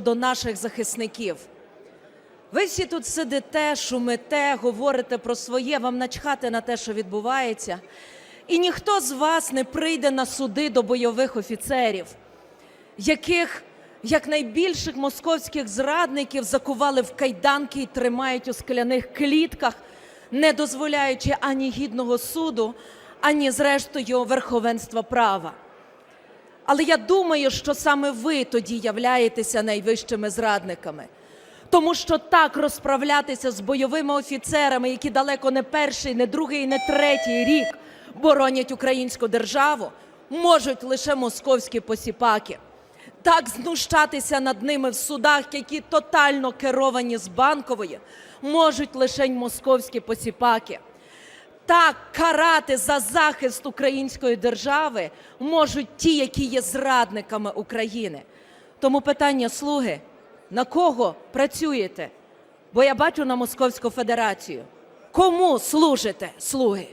до наших захисників. Ви всі тут сидите, шумите, говорите про своє, вам начхати на те, що відбувається. І ніхто з вас не прийде на суди до бойових офіцерів, яких, як найбільших московських зрадників, закували в кайданки і тримають у скляних клітках, не дозволяючи ані гідного суду, ані, зрештою, верховенства права. Але я думаю, що саме ви тоді являєтеся найвищими зрадниками. Тому що так розправлятися з бойовими офіцерами, які далеко не перший, не другий, не третій рік боронять українську державу, можуть лише московські посіпаки. Так знущатися над ними в судах, які тотально керовані з банкової, можуть лише московські посіпаки. Так карати за захист української держави можуть ті, які є зрадниками України. Тому питання слуги: на кого працюєте? Бо я бачу на Московську Федерацію. Кому служите, слуги?